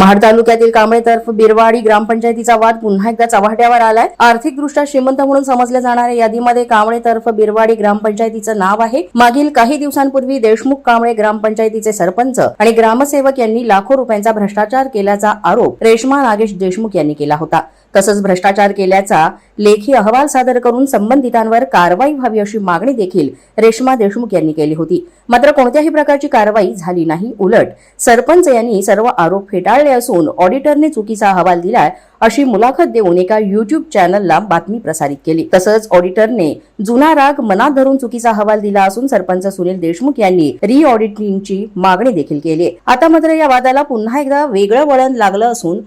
महाड तालुक्यातील कांबळे तर्फ बिरवाडी ग्रामपंचायतीचा वाद पुन्हा एकदा चव्हाट्यावर आलाय. आर्थिकदृष्ट्या श्रीमंत म्हणून समजल्या जाणाऱ्या यादीमध्ये कांबळे तर्फ बिरवाडी ग्रामपंचायतीचं नाव आहे. मागील काही दिवसांपूर्वी देशमुख कांबळे ग्रामपंचायतीचे सरपंच आणि ग्रामसेवक यांनी लाखो रुपयांचा भ्रष्टाचार केल्याचा आरोप रेश्मा नागेश देशमुख यांनी केला होता. तसंच भ्रष्टाचार केल्याचा लेखी अहवाल सादर करून संबंधितांवर कारवाई व्हावी अशी मागणी देखील रेश्मा देशमुख यांनी केली होती. मात्र कोणत्याही प्रकारची कारवाई झाली नाही. उलट सरपंच यांनी सर्व आरोप फेटाळले असून ऑडिटरने चुकीचा अहवाल दिलाय अशी मुलाखत देऊन एका युट्यूब चॅनलला बातमी प्रसारित केली. तसंच ऑडिटरने जुना राग मनात धरून चुकीचा अहवाल दिला असून सरपंच सुनील देशमुख यांनी री ऑडिटिंगची मागणी देखील केली. आता मात्र या वादाला पुन्हा एकदा वेगळं वळण लागलं असून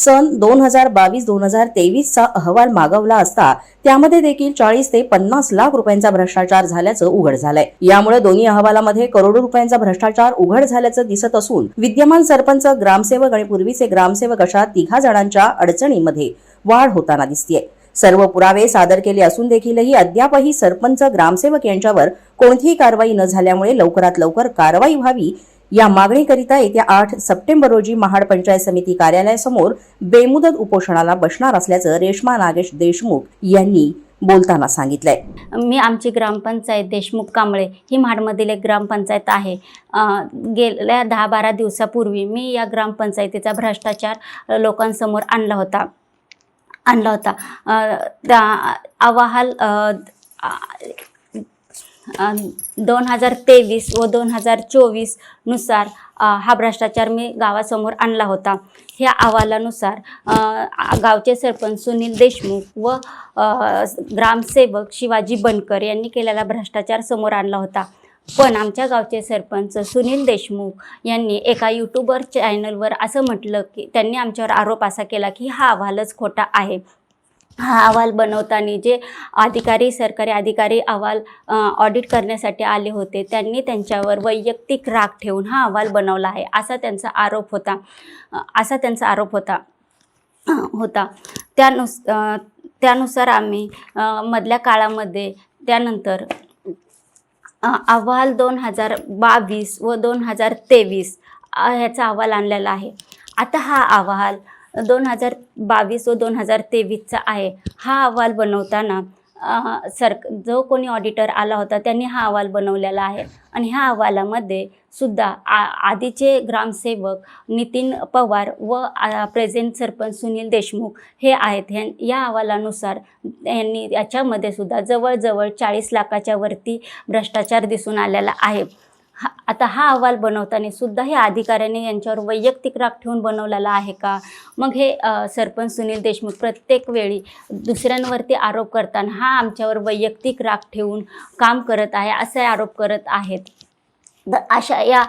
सन दोन हजार बावीस दोन हजार तेवीसचा अहवाल मागवला असता त्यामध्ये देखील चाळीस ते पन्नास लाख रुपयांचा भ्रष्टाचार झाल्याचं उघड झालंय. यामुळे दोन्ही अहवालामध्ये करोडो रुपयांचा भ्रष्टाचार उघड झाल्याचं दिसत असून विद्यमान सरपंच ग्रामसेवक आणि पूर्वीचे ग्रामसेवक अशा तिघा जणांच्या अडचणीमध्ये वाढ होताना दिसतीये. सर्व पुरावे सादर केले असून देखीलही अद्यापही सरपंच ग्रामसेवक यांच्यावर कोणतीही कारवाई न झाल्यामुळे लवकरात लवकर कारवाई व्हावी या मागणीकरिता येत्या आठ सप्टेंबर रोजी महाड पंचायत समिती कार्यालयासमोर बेमुदत उपोषणाला बसणार असल्याचं रेश्मा नागेश देशमुख यांनी बोलताना सांगितलंय. मी आमची ग्रामपंचायत देशमुख कांबळे ही महाडमधील एक ग्रामपंचायत आहे. गेल्या दहा बारा दिवसापूर्वी मी या ग्रामपंचायतीचा भ्रष्टाचार लोकांसमोर आणला होता. आणला होता. त्या अहवाल दोन हजार तेवीस व दोन हजार चोवीसनुसार हा भ्रष्टाचार मी गावासमोर आणला होता. ह्या अहवालानुसार गावचे सरपंच सुनील देशमुख व ग्रामसेवक शिवाजी बनकर यांनी केलेला भ्रष्टाचार समोर आणला होता. पण आमच्या गावचे सरपंच सुनील देशमुख यांनी एका यूट्यूबर चॅनलवर असं म्हटलं की त्यांनी आमच्यावर आरोप असा केला की हा अहवालच खोटा आहे. हा अहवाल बनवताना जे अधिकारी सरकारी अधिकारी अहवाल ऑडिट करण्यासाठी आले होते त्यांनी त्यांच्यावर वैयक्तिक राग ठेवून हा अहवाल बनवला आहे असा त्यांचा आरोप होता. असा त्यांचा आरोप होता. होता. त्यानुस त्यानुसार आम्ही मधल्या काळामध्ये त्यानंतर अहवाल दोन हजार बावीस व दोन हजार तेवीस ह्याचा अहवाल आणलेला आहे. आता हा अहवाल दोन हजार बावीस व दोन हजार तेवीसचा आहे. हा अहवाल बनवताना सर जो कोणी ऑडिटर आला होता त्यांनी हा अहवाल बनवलेला आहे. आणि ह्या अहवालामध्ये सुद्धा आ आधीचे ग्रामसेवक नितीन पवार व प्रेझेंट सरपंच सुनील देशमुख हे आहेत. ह्या या अहवालानुसार यांनी याच्यामध्ये सुद्धा जवळजवळ चाळीस लाखाच्या वरती भ्रष्टाचार दिसून आलेला आहे. आता हा अहवाल बनवताना सुद्धा हे अधिकाऱ्याने यांच्यावर वैयक्तिक राग ठेवून बनवलेला आहे का? मग हे सरपंच सुनील देशमुख प्रत्येक वेळी दुसऱ्यांवरती आरोप करताना हा आमच्यावर वैयक्तिक राग ठेवून काम करत आहे असे आरोप करत आहेत. अशा या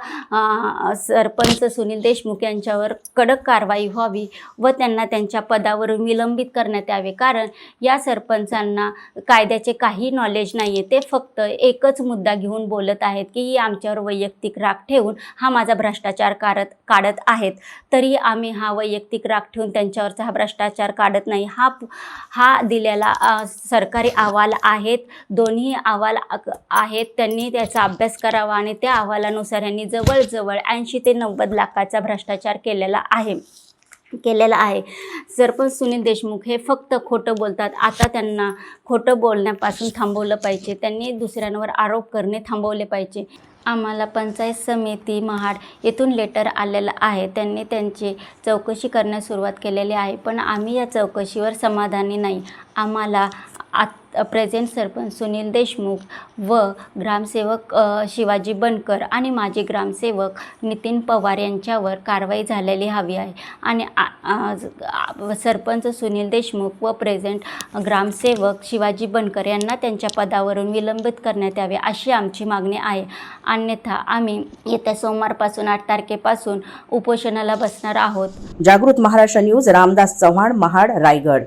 सरपंच सुनील देशमुख यांच्यावर कडक कारवाई व्हावी व त्यांना त्यांच्या पदावरून विलंबित करण्यात यावे. कारण या सरपंचांना कायद्याचे काही नॉलेज नाही आहे ते फक्त एकच मुद्दा घेऊन बोलत आहेत की ही आमच्यावर वैयक्तिक राग ठेवून हा माझा भ्रष्टाचार काढत काढत आहेत. तरी आम्ही हा वैयक्तिक राग ठेवून त्यांच्यावरचा हा भ्रष्टाचार काढत नाही. हा हा दिलेला सरकारी अहवाल आहेत. दोन्ही अहवाल आहेत. त्यांनी त्याचा अभ्यास करावा आणि त्या अहवालानुसार यांनी जवळजवळ ऐंशी ते नव्वद लाखाचा भ्रष्टाचार केलेला आहे. केलेला आहे. सरपंच सुनील देशमुख हे फक्त खोटं बोलतात. आता त्यांना खोटं बोलण्यापासून थांबवलं पाहिजे. त्यांनी दुसऱ्यांवर आरोप करणे थांबवले पाहिजे. आम्हाला पंचायत समिती महाड येथून लेटर आलेलं आहे. त्यांनी त्यांची चौकशी करण्यास सुरुवात केलेली आहे. पण आम्ही या चौकशीवर समाधानी नाही. आम्हाला आत प्रेझेंट सरपंच सुनील देशमुख व ग्रामसेवक शिवाजी बनकर आणि माजी ग्रामसेवक नितीन पवार यांच्यावर कारवाई झालेली हवी आहे. आणि आ- सरपंच सुनील देशमुख व प्रेझेंट ग्रामसेवक शिवाजी बनकर यांना त्यांच्या पदावरून विलंबित करण्यात यावे अशी आमची मागणी आहे. अन्यथा आम्ही येत्या सोमवारपासून आठ तारखेपासून उपोषणाला बसणार आहोत. जागृत महाराष्ट्र न्यूज रामदास चव्हाण महाड रायगड.